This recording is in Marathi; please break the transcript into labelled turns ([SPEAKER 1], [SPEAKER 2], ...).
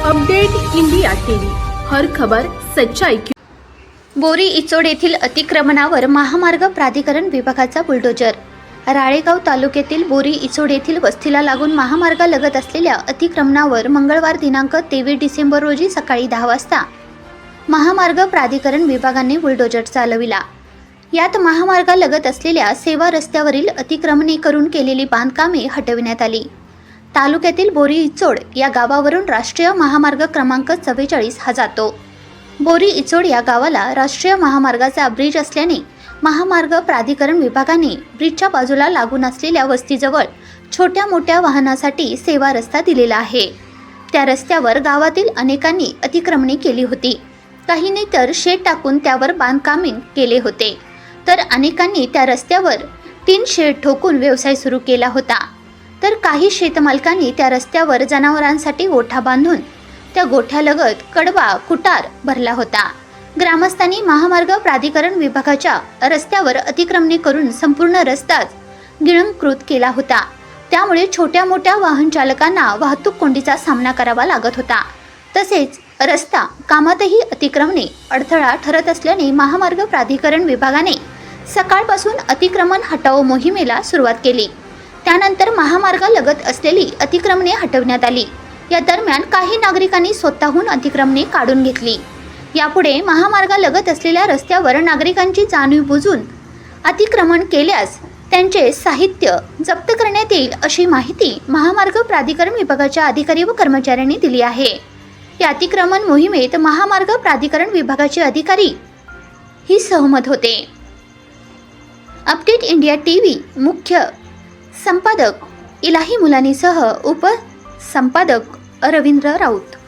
[SPEAKER 1] Update India TV. हर खबर सच्चाई की
[SPEAKER 2] बोरी इचोड येथील अतिक्रमणावर महामार्ग प्राधिकरण विभागाचा बुलडोजर. राळेगाव तालुक्यातील बोरी इचोड येथील वस्तीला लागून महामार्गालगत असलेल्या अतिक्रमणावर मंगळवार दिनांक तेवीस डिसेंबर रोजी सकाळी दहा वाजता महामार्ग प्राधिकरण विभागाने बुलडोजर चालविला. यात महामार्गालगत असलेल्या सेवा रस्त्यावरील अतिक्रमणे करून केलेली बांधकामे हटविण्यात आली. तालुक्यातील बोरी इचोड या गावावरून राष्ट्रीय महामार्ग क्रमांक चव्वेचाळीस हा जातो. बोरी इचोड या गावाला राष्ट्रीय महामार्गाचा ब्रिज असल्याने महामार्ग प्राधिकरण विभागाने ब्रिजच्या बाजूला लागून असलेल्या वस्तीजवळ छोट्या मोठ्या वाहनासाठी सेवा रस्ता दिलेला आहे. त्या रस्त्यावर गावातील अनेकांनी अतिक्रमणे केली होती. काहींनी तर शेड टाकून त्यावर बांधकामे केले होते. तर अनेकांनी त्या रस्त्यावर तीन शेड ठोकून व्यवसाय सुरू केला होता. काही शेतमालकांनी त्या रस्त्यावर जनावरांसाठी गोठा बांधून त्या गोठ्यालगत कडवा कुटार भरला होता. ग्रामस्थांनी महामार्ग प्राधिकरण विभागाच्या रस्त्यावर अतिक्रमणे करून संपूर्ण रस्ताच गिळंकृत केला होता. त्यामुळे छोट्या मोठ्या वाहन चालकांना वाहतूक कोंडीचा सामना करावा लागत होता. तसेच रस्ता कामातही अतिक्रमणे अडथळा ठरत असल्याने महामार्ग प्राधिकरण विभागाने सकाळपासून अतिक्रमण हटाव मोहिमेला सुरुवात केली. त्यानंतर महामार्गालगत असलेली अतिक्रमणे हटवण्यात आली. या दरम्यान काही नागरिकांनी स्वतःहून अतिक्रमणे काढून घेतली. यापुढे महामार्गालगत असलेल्या रस्त्यावर नागरिकांची जाणीव बुजून अतिक्रमण केल्यास त्यांचे साहित्य जप्त करण्यात येईल अशी माहिती महामार्ग प्राधिकरण विभागाच्या अधिकारी व कर्मचाऱ्यांनी दिली आहे. या अतिक्रमण मोहिमेत महामार्ग प्राधिकरण विभागाचे अधिकारी ही सहमत होते. अपडेट इंडिया टीव्ही मुख्य संपादक इलाही मुलानीसह उपसंपादक रवींद्र राऊत.